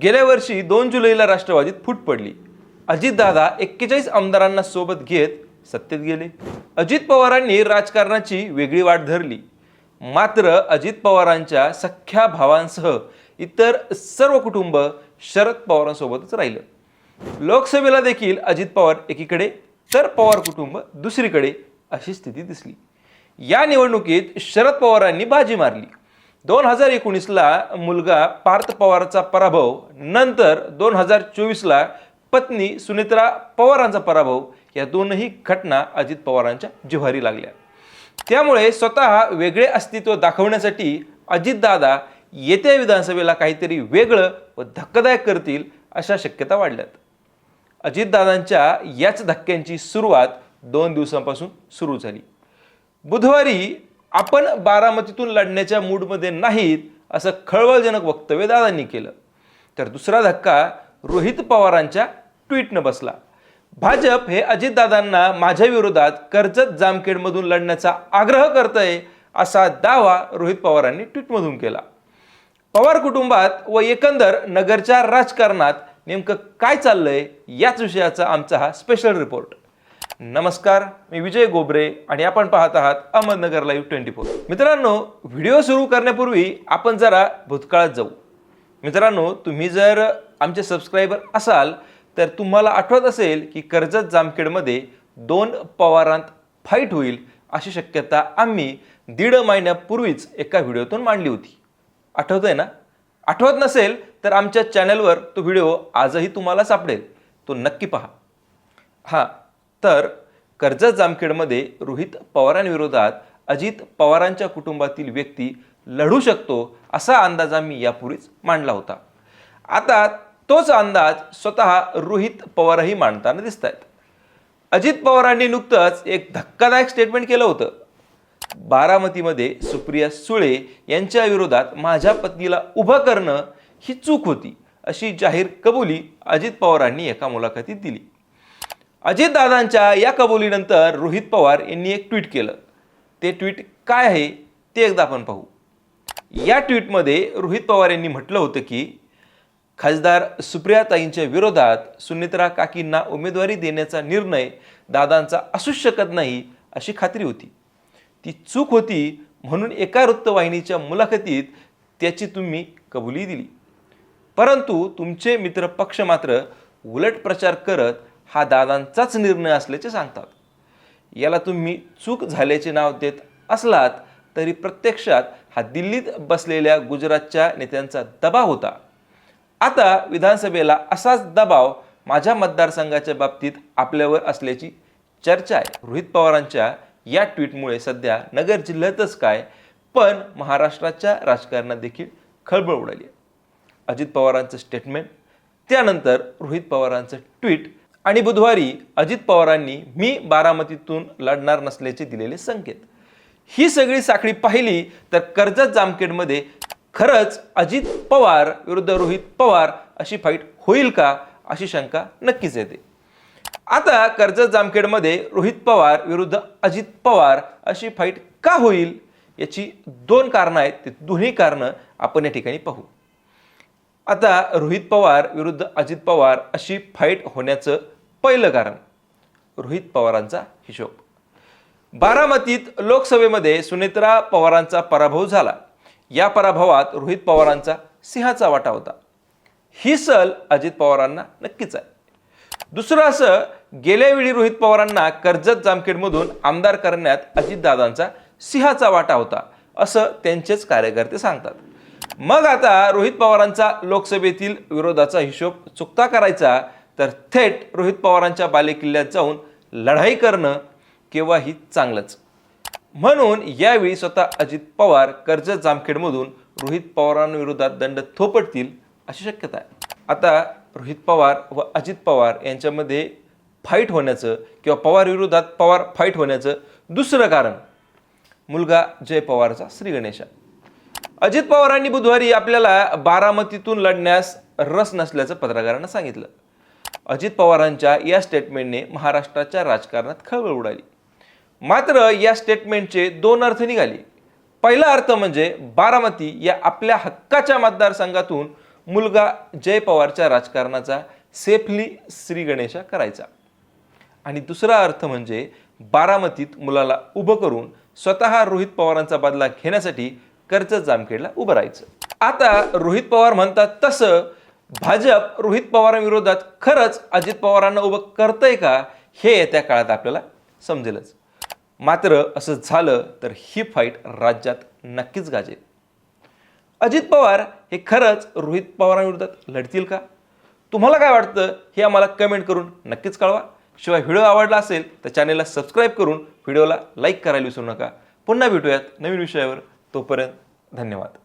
गेल्या वर्षी दोन जुलैला राष्ट्रवादीत फूट पडली. अजितदादा एक्केचाळीस आमदारांना सोबत घेत सत्तेत गेले. अजित पवारांनी राजकारणाची वेगळी वाट धरली. मात्र अजित पवारांच्या सख्ख्या भावांसह इतर सर्व कुटुंब शरद पवारांसोबतच राहिलं. लोकसभेला देखील अजित पवार एकीकडे तर पवार कुटुंब दुसरीकडे अशी स्थिती दिसली. या निवडणुकीत शरद पवारांनी बाजी मारली. दोन हजार एकोणीसला मुलगा पार्थ पवारचा पराभव नंतर दोन हजार चोवीसला पत्नी सुनित्रा पवारांचा पराभव या दोनही घटना अजित पवारांच्या जिव्हारी लागल्या. त्यामुळे स्वतः वेगळे अस्तित्व दाखवण्यासाठी अजितदादा येत्या विधानसभेला काहीतरी वेगळं व धक्कादायक करतील अशा शक्यता वाढल्यात. अजितदादांच्या याच धक्क्यांची सुरुवात दोन दिवसांपासून सुरू झाली. बुधवारी आपण बारामतीतून लढण्याच्या मूडमध्ये नाहीत असं खळबळजनक वक्तव्य दादांनी केलं. तर दुसरा धक्का रोहित पवारांच्या ट्विटनं बसला. भाजप हे अजितदादांना माझ्या विरोधात कर्जत जामखेडमधून लढण्याचा आग्रह करतंय असा दावा रोहित पवारांनी ट्विटमधून केला. पवार कुटुंबात व एकंदर नगरच्या राजकारणात नेमकं काय चाललंय याच विषयाचा आमचा हा स्पेशल रिपोर्ट नमस्कार मी विजय गोबरे आणि आपण पाहत आहात अहमदनगर लाईव्ह ट्वेंटी फोर. मित्रांनो व्हिडिओ सुरू करण्यापूर्वी आपण जरा भूतकाळात जाऊ. मित्रांनो तुम्ही जर आमचे सबस्क्रायबर असाल तर तुम्हाला आठवत असेल की कर्जत जामखेडमध्ये दोन पवारांत फाईट होईल अशी शक्यता आम्ही दीड महिन्यापूर्वीच एका व्हिडिओतून मांडली होती. आठवत आहे ना? आठवत नसेल तर आमच्या चॅनलवर तो व्हिडिओ आजही तुम्हाला सापडेल. तो नक्की पहा. हां तर कर्जत जामखेडमध्ये रोहित पवारांविरोधात अजित पवारांच्या कुटुंबातील व्यक्ती लढू शकतो असा अंदाज आम्ही यापूर्वीच मांडला होता. आता तोच अंदाज स्वतः रोहित पवारही मांडताना दिसत आहेत अजित पवारांनी नुकतंच एक धक्कादायक स्टेटमेंट केलं होतं. बारामतीमध्ये सुप्रिया सुळे यांच्या विरोधात माझ्या पत्नीला उभं करणं ही चूक होती अशी जाहीर कबुली अजित पवारांनी एका मुलाखतीत दिली. अजितदादांच्या या कबुलीनंतर रोहित पवार यांनी एक ट्विट केलं. ते ट्विट काय आहे ते एकदा आपण पाहू. या ट्विटमध्ये रोहित पवार यांनी म्हटलं होतं की खासदार सुप्रियाताईंच्या विरोधात सुनित्रा काकींना उमेदवारी देण्याचा निर्णय दादांचा असूच शकत नाही अशी खात्री होती. ती चूक होती म्हणून एका वृत्तवाहिनीच्या मुलाखतीत त्याची तुम्ही कबुली दिली. परंतु तुमचे मित्र पक्ष मात्र उलट प्रचार करत हा दादांचाच निर्णय असल्याचे सांगतात. याला तुम्ही चूक झाल्याचे नाव देत असलात तरी प्रत्यक्षात हा दिल्लीत बसलेल्या गुजरातच्या नेत्यांचा दबाव होता. आता विधानसभेला असाच दबाव माझ्या मतदारसंघाच्या बाबतीत आपल्यावर असल्याची चर्चा आहे. रोहित पवारांच्या या ट्विटमुळे सध्या नगर जिल्ह्यातच काय पण महाराष्ट्राच्या राजकारणात देखील खळबळ उडाली अजित पवारांचं स्टेटमेंट त्यानंतर रोहित पवारांचं ट्विट आणि बुधवारी अजित पवारांनी मी बारामतीतून लढणार नसल्याचे दिलेले संकेत. ही सगळी साखळी पाहिली तर कर्जत जामखेडमध्ये खरंच अजित पवार विरुद्ध रोहित पवार अशी फाईट होईल का अशी शंका नक्कीच येते. आता कर्जत जामखेडमध्ये रोहित पवार विरुद्ध अजित पवार अशी फाईट का होईल याची दोन कारणं आहेत. ते दोन्ही कारणं आपण या ठिकाणी पाहू. आता रोहित पवार विरुद्ध अजित पवार अशी फाईट होण्याचं पहिलं कारण रोहित पवारांचा हिशोब. बारामतीत लोकसभेमध्ये सुनेत्रा पवारांचा पराभव झाला. या पराभवात रोहित पवारांचा सिंहाचा वाटा होता. ही सल अजित पवारांना नक्कीच आहे. दुसरं असं गेल्या वेळी रोहित पवारांना कर्जत जामखेडमधून आमदार करण्यात अजितदादांचा सिंहाचा वाटा होता असं त्यांचेच कार्यकर्ते सांगतात. मग आता रोहित पवारांचा लोकसभेतील विरोधाचा हिशोब चुकता करायचा तर थेट रोहित पवारांच्या बालेकिल्ल्यात जाऊन लढाई करणं केव्हाही चांगलंच. म्हणून यावेळी स्वतः अजित पवार कर्जत जामखेडमधून रोहित पवारांविरोधात दंड थोपटतील अशी शक्यता आहे. आता रोहित पवार व अजित पवार यांच्यामध्ये फाईट होण्याचं किंवा पवार विरोधात पवार फाईट होण्याचं दुसरं कारण मुलगा जय पवारचा श्री गणेशा. अजित पवारांनी बुधवारी आपल्याला बारामतीतून लढण्यास रस नसल्याचं पत्रकारांना सांगितलं. अजित पवारांच्या या स्टेटमेंटने महाराष्ट्राच्या राजकारणात खळबळ उडाली. मात्र या स्टेटमेंटचे दोन अर्थ निघाले. पहिला अर्थ म्हणजे बारामती या आपल्या हक्काच्या मतदारसंघातून मुलगा जय पवारच्या राजकारणाचा सेफली श्री गणेशा करायचा. आणि दुसरा अर्थ म्हणजे बारामतीत मुलाला उभं करून स्वतः रोहित पवारांचा बदला घेण्यासाठी कर्ज जामखेडला उभं राहायचं. आता रोहित पवार म्हणतात तसं भाजप रोहित पवारांविरोधात खरंच अजित पवारांना उभं करतंय का हे येत्या काळात आपल्याला समजेलच. मात्र असं झालं तर ही फाईट राज्यात नक्कीच गाजेल. अजित पवार हे खरंच रोहित पवारांविरोधात लढतील का? तुम्हाला काय वाटतं हे आम्हाला कमेंट करून नक्कीच कळवा. शिवाय व्हिडिओ आवडला असेल तर चॅनेलला सबस्क्राईब करून व्हिडिओला लाईक करायला विसरू नका. पुन्हा भेटूयात नवीन विषयावर. तोपर्यंत धन्यवाद.